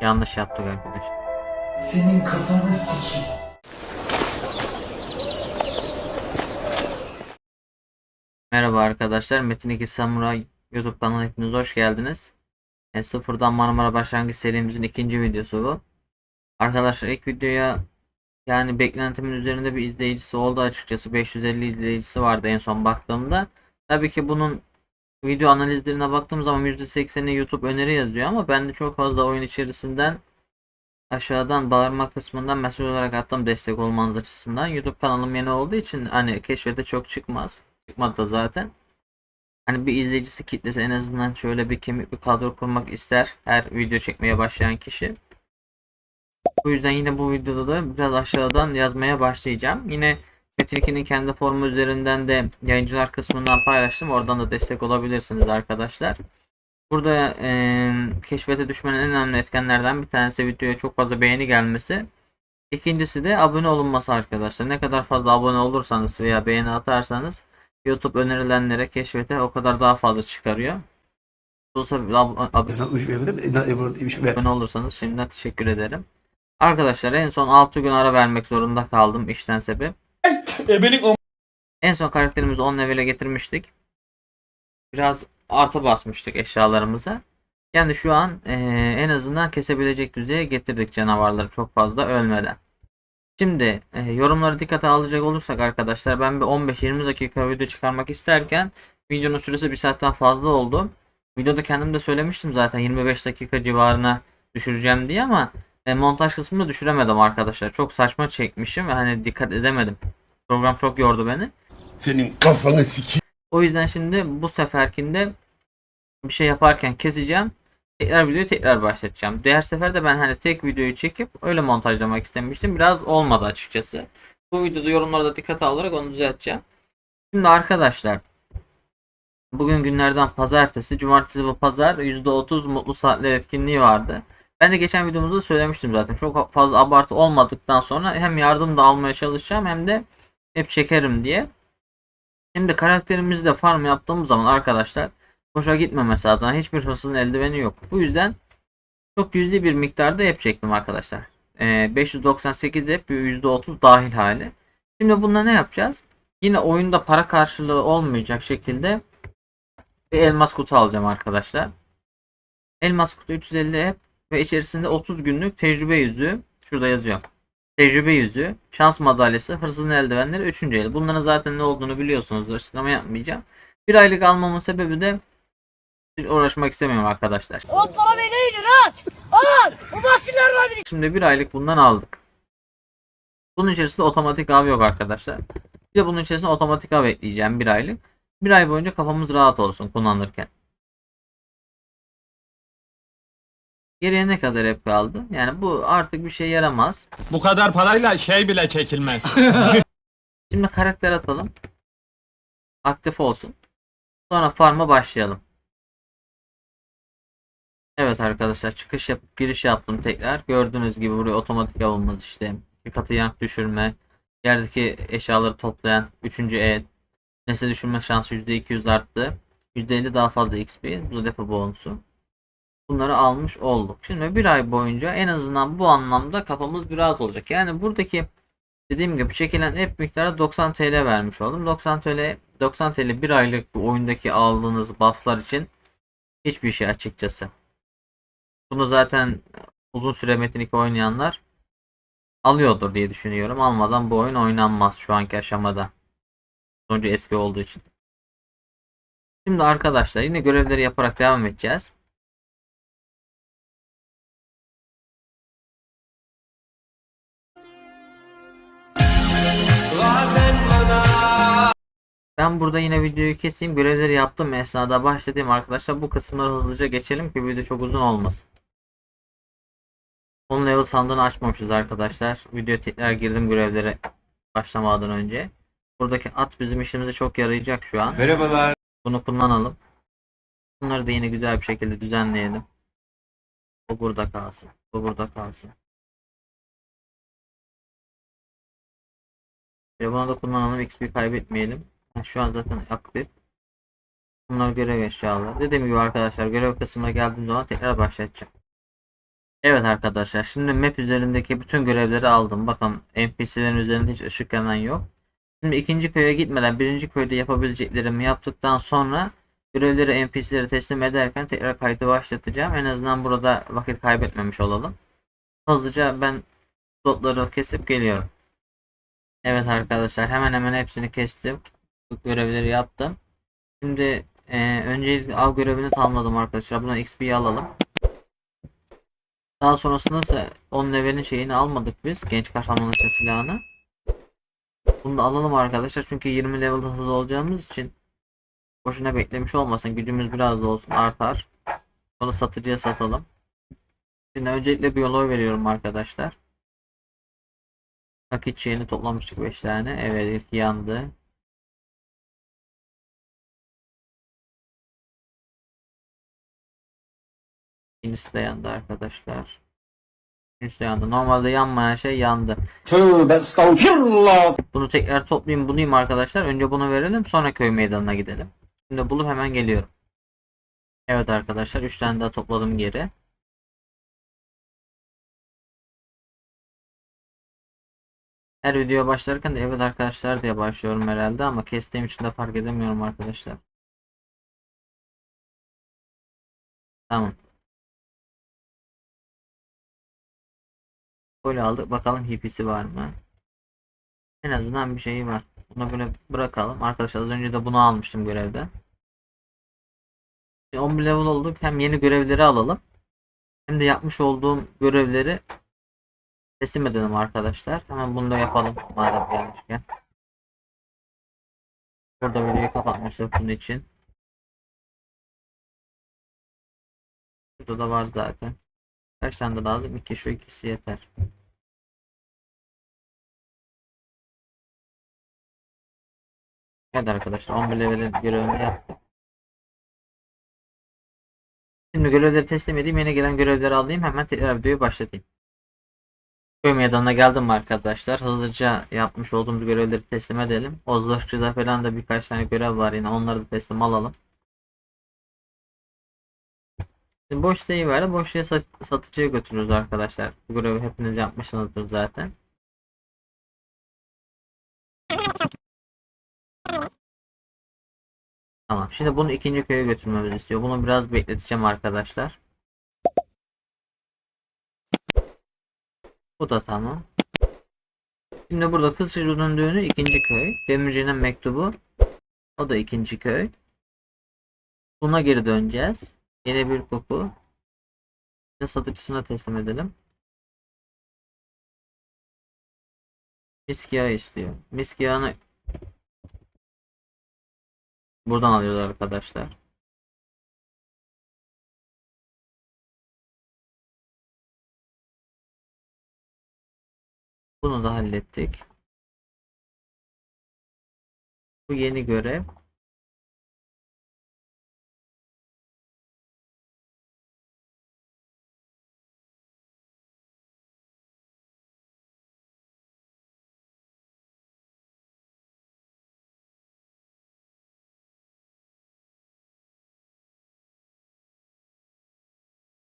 Yanlış yaptık arkadaşlar. Senin kafanı sikeyim. Merhaba arkadaşlar. Metin 2 Samuray YouTube kanalına hepiniz hoş geldiniz. E, sıfırdan Marmara başlangıç serimizin ikinci videosu bu. Arkadaşlar ilk videoya yani beklentimin üzerinde bir izleyicisi oldu açıkçası. 550 izleyicisi vardı en son baktığımda. Tabii ki bunun video analizlerine baktığım zaman %80'i YouTube öneri yazıyor ama ben de çok fazla oyun içerisinden aşağıdan bağırma kısmından mesaj olarak attım destek olmanız açısından. YouTube kanalım yeni olduğu için hani keşfete çok çıkmaz. Çıkmadı da zaten. Hani bir izleyicisi kitlesi en azından şöyle bir kemik bir kadro kurmak ister her video çekmeye başlayan kişi. Bu yüzden yine bu videoda da biraz aşağıdan yazmaya başlayacağım. Yine Metin 2'nin kendi formu üzerinden de yayıncılar kısmından paylaştım. Oradan da destek olabilirsiniz arkadaşlar. Burada eee keşfete düşmenin en önemli etkenlerden bir tanesi videoya çok fazla beğeni gelmesi. İkincisi de abone olunması arkadaşlar. Ne kadar fazla abone olursanız veya beğeni atarsanız YouTube önerilenlere keşfete o kadar daha fazla çıkarıyor. Olsa ab- ab- abone olursanız şimdiden teşekkür ederim. Arkadaşlar en son 6 gün ara vermek zorunda kaldım işten sebep. En son karakterimizi 10 level'e getirmiştik. Biraz artı basmıştık eşyalarımıza. Yani şu an eee, en azından kesebilecek düzeye getirdik canavarları çok fazla ölmeden. Şimdi e, yorumları dikkate alacak olursak arkadaşlar ben bir 15-20 dakika video çıkarmak isterken videonun süresi bir saatten fazla oldu. Videoda kendim de söylemiştim zaten 25 dakika civarına düşüreceğim diye ama e, montaj kısmını düşüremedim arkadaşlar. Çok saçma çekmişim ve hani dikkat edemedim. Program çok yordu beni. Senin kafanı sikeyim. O yüzden şimdi bu seferkinde bir şey yaparken keseceğim. Tekrar videoyu tekrar başlatacağım. Diğer sefer de ben hani tek videoyu çekip öyle montajlamak istemiştim. Biraz olmadı açıkçası. Bu videoda yorumlara da dikkate alarak onu düzelteceğim. Şimdi arkadaşlar bugün günlerden pazartesi, cumartesi ve pazar %30 mutlu saatler etkinliği vardı. Ben de geçen videomuzda söylemiştim zaten. Çok fazla abartı olmadıktan sonra hem yardım da almaya çalışacağım hem de hep çekerim diye. Şimdi karakterimizde farm yaptığımız zaman arkadaşlar boşa gitmemesi adına hiçbir hırsızın eldiveni yok. Bu yüzden çok cüzi bir miktarda hep çektim arkadaşlar. Ee, 598 hep %30 dahil hali. Şimdi bunda ne yapacağız? Yine oyunda para karşılığı olmayacak şekilde bir elmas kutu alacağım arkadaşlar. Elmas kutu 350 hep ve içerisinde 30 günlük tecrübe yüzüğü. Şurada yazıyor. Tecrübe yüzüğü, şans madalyası, hırsızın eldivenleri 3. el. Bunların zaten ne olduğunu biliyorsunuz. Açıklama yapmayacağım. Bir aylık almamın sebebi de hiç uğraşmak istemiyorum arkadaşlar. Ot bana beni rahat. Al. Bu basınlar var bir Şimdi bir aylık bundan aldık. Bunun içerisinde otomatik av yok arkadaşlar. Bir de bunun içerisine otomatik av ekleyeceğim bir aylık. Bir ay boyunca kafamız rahat olsun kullanırken. Geriye ne kadar hep kaldı? Yani bu artık bir şey yaramaz. Bu kadar parayla şey bile çekilmez. Şimdi karakter atalım. Aktif olsun. Sonra farm'a başlayalım. Evet arkadaşlar çıkış yapıp giriş yaptım tekrar. Gördüğünüz gibi buraya otomatik avımız işte. Bir katı yank düşürme. Yerdeki eşyaları toplayan 3. E. Nesne düşürme şansı %200 arttı. %50 daha fazla XP. Bu depo bonusu. Bunları almış olduk. Şimdi bir ay boyunca en azından bu anlamda kafamız bir rahat olacak. Yani buradaki dediğim gibi çekilen hep miktarı 90 TL vermiş oldum. 90 TL 90 TL bir aylık bu oyundaki aldığınız bufflar için hiçbir şey açıkçası. Bunu zaten uzun süre Metin 2 oynayanlar alıyordur diye düşünüyorum. Almadan bu oyun oynanmaz şu anki aşamada. Sonucu eski olduğu için. Şimdi arkadaşlar yine görevleri yaparak devam edeceğiz. Ben burada yine videoyu keseyim. Görevleri yaptım esnada başladığım arkadaşlar. Bu kısımları hızlıca geçelim ki video çok uzun olmasın. 10 level sandığını açmamışız arkadaşlar. Videoya tekrar girdim görevlere başlamadan önce. Buradaki at bizim işimize çok yarayacak şu an. Merhabalar. Bunu kullanalım. Bunları da yine güzel bir şekilde düzenleyelim. Bu burada kalsın. Bu burada kalsın. Ve bunu da kullanalım. XP kaybetmeyelim. Şu an zaten aktif. Bunlar görev eşyaları. Dediğim gibi arkadaşlar görev kısmına geldiğim zaman tekrar başlatacağım. Evet arkadaşlar şimdi map üzerindeki bütün görevleri aldım. Bakın NPC'lerin üzerinde hiç ışık yanan yok. Şimdi ikinci köye gitmeden birinci köyde yapabileceklerimi yaptıktan sonra görevleri NPC'lere teslim ederken tekrar kaydı başlatacağım. En azından burada vakit kaybetmemiş olalım. Hızlıca ben slotları kesip geliyorum. Evet arkadaşlar hemen hemen hepsini kestim. Görevleri yaptım. Şimdi e, öncelikle av görevini tamamladım arkadaşlar. Buna XP'yi alalım. Daha sonrasında ise 10 levelin şeyini almadık biz. Genç kahramanın işte silahını. Bunu da alalım arkadaşlar. Çünkü 20 level hızlı olacağımız için boşuna beklemiş olmasın. Gücümüz biraz da olsun artar. Onu satıcıya satalım. Şimdi öncelikle bir yola veriyorum arkadaşlar. Nakit şeyini toplamıştık 5 tane. Evet ilk yandı. İkincisi de yandı arkadaşlar. Üçüncüsü de yandı. Normalde yanmayan şey yandı. Tövbe estağfurullah. Bunu tekrar toplayayım bulayım arkadaşlar. Önce bunu verelim sonra köy meydanına gidelim. Şimdi bulup hemen geliyorum. Evet arkadaşlar 3 tane daha topladım geri. Her videoya başlarken de evet arkadaşlar diye başlıyorum herhalde ama kestiğim için de fark edemiyorum arkadaşlar. Tamam. Böyle aldık. Bakalım hipisi var mı? En azından bir şeyi var. Bunu böyle bırakalım. Arkadaşlar az önce de bunu almıştım görevde. Şimdi 11 level olduk. Hem yeni görevleri alalım. Hem de yapmış olduğum görevleri teslim edelim arkadaşlar. Hemen bunu da yapalım. Madem gelmişken. Burada videoyu kapatmıştık bunun için. Burada da var zaten. Kaç tane de lazım? 2 şu ikisi yeter. Evet arkadaşlar 11 level'in görevini yaptık. Şimdi görevleri teslim edeyim. Yeni gelen görevleri alayım. Hemen tekrar videoyu başlatayım. Köy meydanına geldim arkadaşlar. Hızlıca yapmış olduğumuz görevleri teslim edelim. O zırhçıda falan da birkaç tane görev var yine. Onları da teslim alalım. Şimdi boş sayı var. Boş sat- satıcıya götürürüz arkadaşlar. Bu görevi hepiniz yapmışsınızdır zaten. Tamam. Şimdi bunu ikinci köye götürmemizi istiyor. Bunu biraz bekleteceğim arkadaşlar. Bu da tamam. Şimdi burada çocuğunun düğünü ikinci köy. Demirci'nin mektubu. O da ikinci köy. Buna geri döneceğiz. Yine bir koku. Satıcısına teslim edelim. Misk istiyor. Misk yağını buradan alıyoruz arkadaşlar. Bunu da hallettik. Bu yeni görev.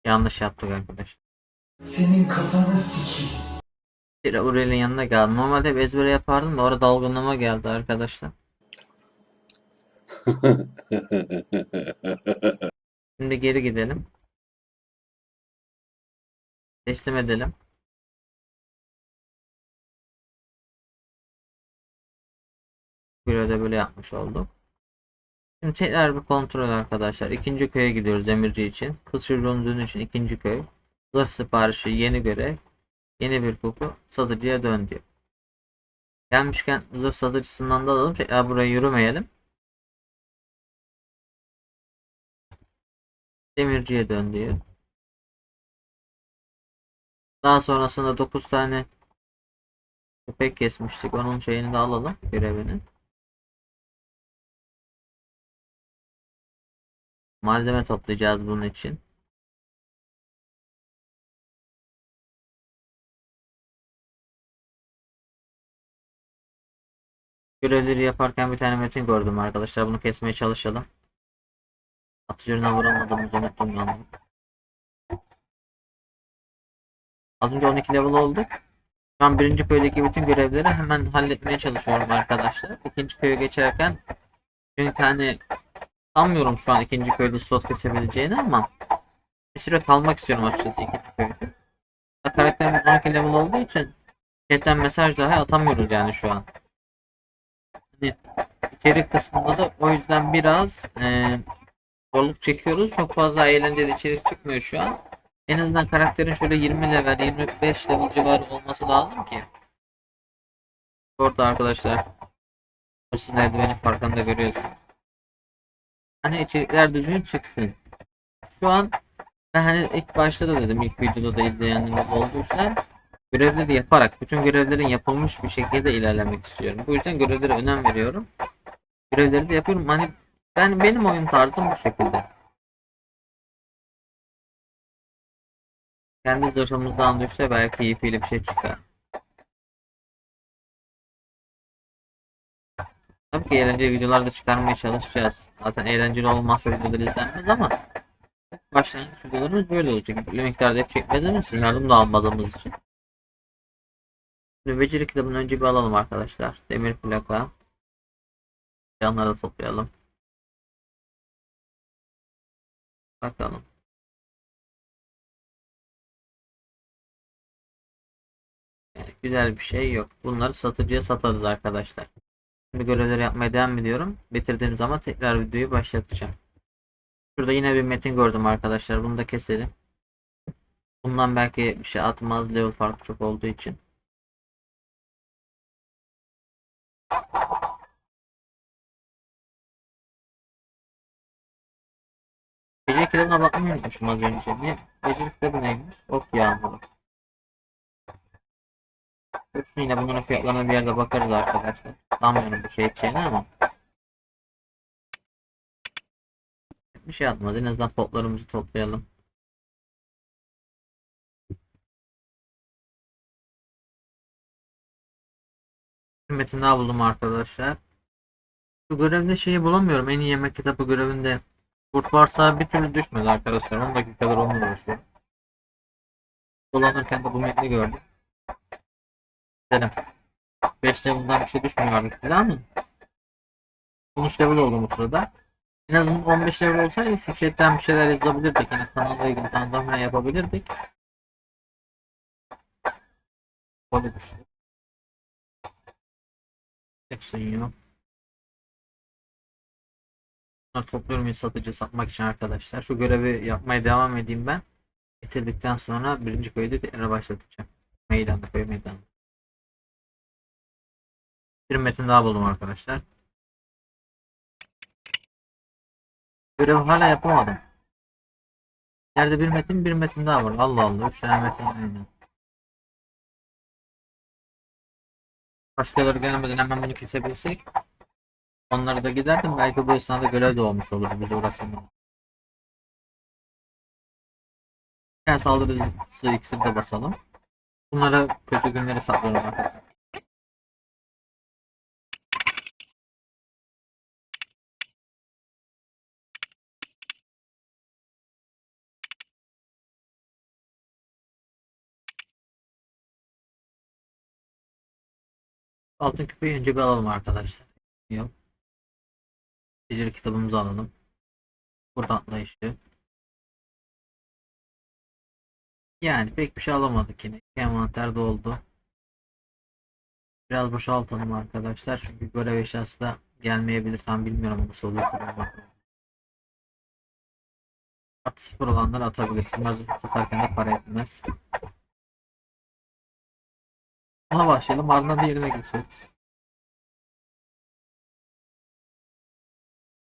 Yanlış yaptık arkadaşlar. Senin kafanı sikeyim. Bir Aurel'in yanına geldim. Normalde hep ezbere yapardım da orada dalgınlığıma geldi arkadaşlar. Şimdi geri gidelim. Teslim edelim. Görevde böyle yapmış olduk. Şimdi tekrar bir kontrol arkadaşlar. İkinci köye gidiyoruz demirci için. Çocuğunun düğünü için ikinci köy. Zırh siparişi yeni görev. Yeni bir koku satıcıya dön diyor. Gelmişken zırh satıcısından da alalım. Tekrar buraya yürümeyelim. Demirciye dön diyor. Daha sonrasında 9 tane köpek kesmiştik. Onun şeyini de alalım. Görevini. Malzeme toplayacağız bunun için. Görevleri yaparken bir tane metin gördüm arkadaşlar. Bunu kesmeye çalışalım. Atıcı vuramadığımızı unuttum yalnız. Az önce 12 level olduk. Şu an birinci köydeki bütün görevleri hemen halletmeye çalışıyorum arkadaşlar. İkinci köye geçerken çünkü hani sanmıyorum şu an ikinci köyde slot kesebileceğini ama bir süre kalmak istiyorum açıkçası ikinci köyde. Karakterimiz 12 level olduğu için chatten mesaj dahi atamıyoruz yani şu an. Hani içerik kısmında da o yüzden biraz eee zorluk çekiyoruz. Çok fazla eğlenceli içerik çıkmıyor şu an. En azından karakterin şöyle 20 level, 25 level civarı olması lazım ki. Orada arkadaşlar. Hırsın eldiveni farkında görüyorsunuz. Hani içerikler düzgün çıksın. Şu an ben hani ilk başta da dedim ilk videoda da izleyenleriniz olduysa görevleri yaparak bütün görevlerin yapılmış bir şekilde ilerlemek istiyorum. Bu yüzden görevlere önem veriyorum. Görevleri de yapıyorum. Hani ben benim oyun tarzım bu şekilde. Kendi zırhımızdan düşse belki ipiyle bir şey çıkar. Tabii ki eğlenceli videolar da çıkarmaya çalışacağız. Zaten eğlenceli olmazsa videolar izlenmez ama başlangıç videolarımız böyle olacak. Bir miktarda hep çekmediğimiz yardım da almadığımız için. Şimdi beceri kitabını önce bir alalım arkadaşlar. Demir plaka. Canları da toplayalım. Bakalım. Yani güzel bir şey yok. Bunları satıcıya satarız arkadaşlar. Şimdi görevleri yapmaya devam ediyorum. Bitirdiğim zaman tekrar videoyu başlatacağım. Şurada yine bir metin gördüm arkadaşlar. Bunu da keselim. Bundan belki bir şey atmaz. Level farkı çok olduğu için. Beceri kitabına bakmayı unutmuşum az önce. Bir beceri kitabı neymiş? Ok yağmuru. Yine bunların fiyatlarına bir yerde bakarız arkadaşlar. Sanmıyorum bu şey edeceğini ama. Bir şey atmadı. En azından potlarımızı toplayalım. Metin daha buldum arkadaşlar. Bu görevde şeyi bulamıyorum. En iyi yemek kitabı görevinde. Kurt varsa bir türlü düşmedi arkadaşlar. 10 dakikadır onunla uğraşıyorum. Dolanırken de bu metni gördüm. Dedim. 5 level'dan bir şey düşmüyor artık bize ama 13 level oldu bu sırada. En azından 15 level olsaydı şu chatten bir şeyler yazabilirdik. Yine kanalla ilgili tanıtımını yapabilirdik. Böyle düştü. Suyun yok. Bunları topluyorum satıcı satmak için arkadaşlar. Şu görevi yapmaya devam edeyim ben. Bitirdikten sonra birinci köyde tekrar başlatacağım. Meydanda köy meydanı. Bir metin daha buldum arkadaşlar. Görevi hala yapamadım. Yerde bir metin bir metin daha var. Allah Allah. Üç tane metin aynı. Başkaları gelmeden hemen bunu kesebilsek. Onları da giderdim. Belki bu esnada görev de olmuş olur. Biz uğraşamayız. Yani saldırısı iksir de basalım. Bunlara kötü günleri saklıyorum arkadaşlar. Altın küpeyi önce bir alalım arkadaşlar. Yok. Beceri kitabımızı alalım. Burada atlayışı. Yani pek bir şey alamadık yine. Envanter doldu. Biraz boşaltalım arkadaşlar. Çünkü görev eşyası da gelmeyebilir. Tam bilmiyorum nasıl olur. Artı sıfır olanları atabilirsin. Bunlar satarken de para etmez. Buna başlayalım. Ardından diğerine geçeriz.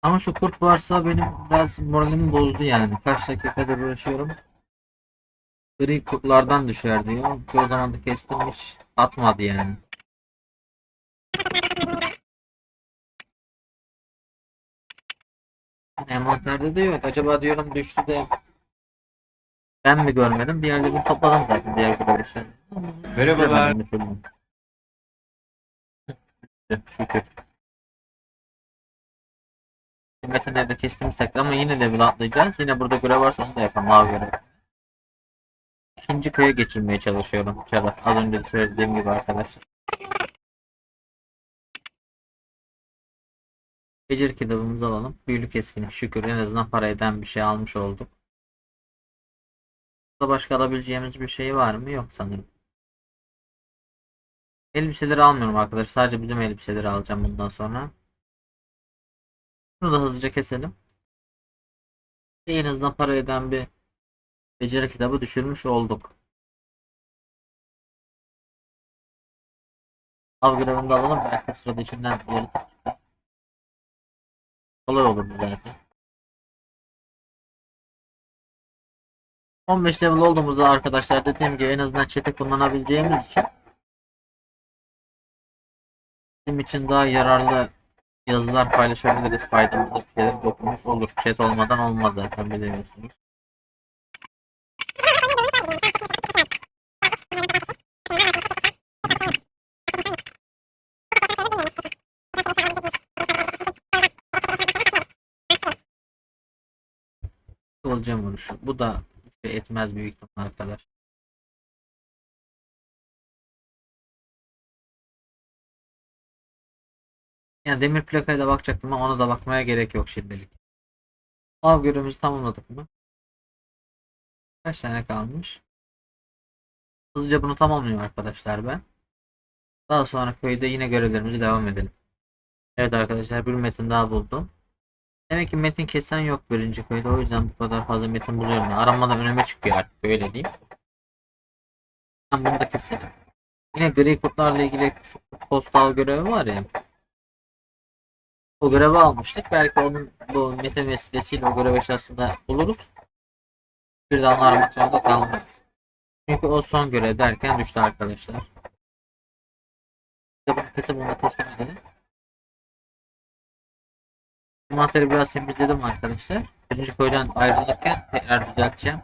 Ama şu kurt varsa benim biraz moralimi bozdu yani. Kaç dakikadır uğraşıyorum. Gri kurtlardan düşer diyor. Çoğu zaman da kestim hiç atmadı yani. Envanterde de yok. Acaba diyorum düştü de ben mi görmedim? Bir yerde bir topladım zaten diğer görevleri. Merhabalar. Şükür. Metin evde kestiğimiz ama yine level atlayacağız. Yine burada görev varsa onu da yapalım. Mavi görev. ikinci köye geçirmeye çalışıyorum çarı. Az önce söylediğim gibi arkadaşlar. Beceri kitabımızı alalım. Büyülük eskinlik şükür en azından para eden bir şey almış olduk. Burada başka alabileceğimiz bir şey var mı? Yok sanırım. Elbiseleri almıyorum arkadaşlar. Sadece bizim elbiseleri alacağım bundan sonra. Bunu da hızlıca keselim. En azından para eden bir beceri kitabı düşürmüş olduk. Av görevini de alalım. Belki sırada içinden yaratık çıkar. Kolay olur bu zaten. 15 level olduğumuzda arkadaşlar dediğim gibi en azından chat'i kullanabileceğimiz için bizim için daha yararlı yazılar paylaşabiliriz. Faydamıza bir şeyler dokunmuş olur. Chat olmadan olmaz zaten biliyorsunuz. Olacağım vuruşu. Bu da etmez büyük ihtimal arkadaş. Yani demir plakaya da bakacaktım ama ona da bakmaya gerek yok şimdilik. Av görevimizi tamamladık mı? Kaç tane kalmış? Hızlıca bunu tamamlayayım arkadaşlar ben. Daha sonra köyde yine görevlerimize devam edelim. Evet arkadaşlar bir metin daha buldum. Demek ki metin kesen yok birinci köyde o yüzden bu kadar fazla metin buluyorum. Aramadan önüme çıkıyor artık öyle diyeyim. Ben bunu da keselim. Yine gri kurtlarla ilgili şu postal görevi var ya. O görevi almıştık. Belki onun bu metin vesilesiyle o görev eşyasında buluruz. Bir daha onu aramak zorunda kalmayız. Çünkü o son görev derken düştü arkadaşlar. Bunu kesip onu teslim edelim. Envanteri biraz temizledim arkadaşlar. Birinci köyden ayrılırken tekrar düzelteceğim.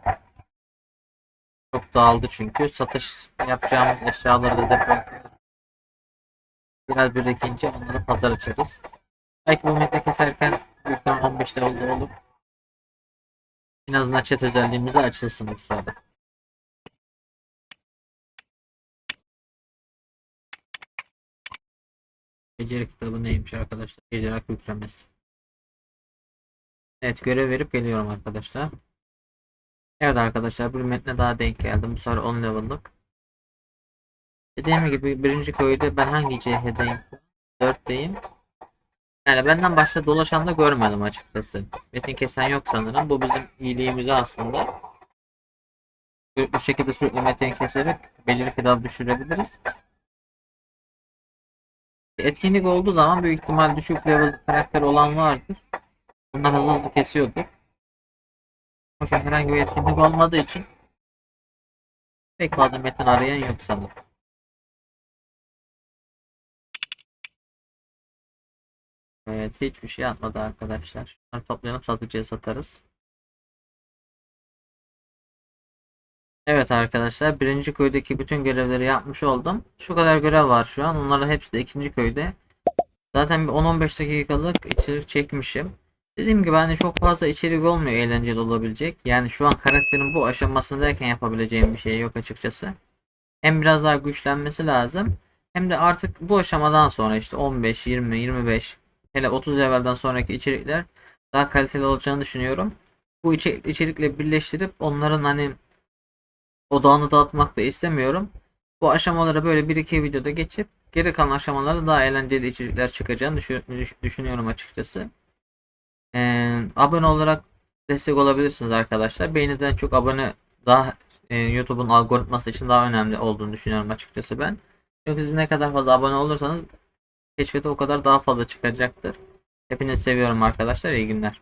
Çok dağıldı çünkü. Satış yapacağımız eşyaları da depoya. Biraz birikince onları pazar açarız. Belki bu metre keserken büyük ihtimal 15 level'da olur. En azından chat özelliğimiz de açılsın bu sırada. Beceri kitabı neymiş arkadaşlar? Beceri yüklemesi. Evet görev verip geliyorum arkadaşlar. Evet arkadaşlar bir metne daha denk geldim. Bu sefer 10 level'lık. Dediğim gibi birinci köyde ben hangi CH'deyim? 4'teyim. Yani benden başta dolaşan da görmedim açıkçası. Metin kesen yok sanırım. Bu bizim iyiliğimize aslında. Bu, şekilde sürekli metin keserek beceri kitabı düşürebiliriz. Etkinlik olduğu zaman büyük ihtimal düşük level karakter olan vardır. Bunlar hızlı hızlı şu an herhangi bir etkinlik olmadığı için pek fazla metin arayan yok sanırım. Evet hiçbir şey atmadı arkadaşlar. Şunları toplayalım satıcıya satarız. Evet arkadaşlar birinci köydeki bütün görevleri yapmış oldum. Şu kadar görev var şu an. Onların hepsi de ikinci köyde. Zaten bir 10-15 dakikalık içerik çekmişim. Dediğim gibi hani çok fazla içerik olmuyor eğlenceli olabilecek. Yani şu an karakterin bu aşamasındayken yapabileceğim bir şey yok açıkçası. Hem biraz daha güçlenmesi lazım. Hem de artık bu aşamadan sonra işte 15, 20, 25 hele 30 levelden sonraki içerikler daha kaliteli olacağını düşünüyorum. Bu içerik, içerikle birleştirip onların hani odağını dağıtmak da istemiyorum. Bu aşamaları böyle 1-2 videoda geçip geri kalan aşamalarda daha eğlenceli içerikler çıkacağını düşün- düş- düşünüyorum açıkçası. Ee, abone olarak destek olabilirsiniz arkadaşlar. Beğeniden çok abone daha e, YouTube'un algoritması için daha önemli olduğunu düşünüyorum açıkçası ben. Çünkü siz ne kadar fazla abone olursanız keşfete o kadar daha fazla çıkacaktır. Hepinizi seviyorum arkadaşlar. İyi günler.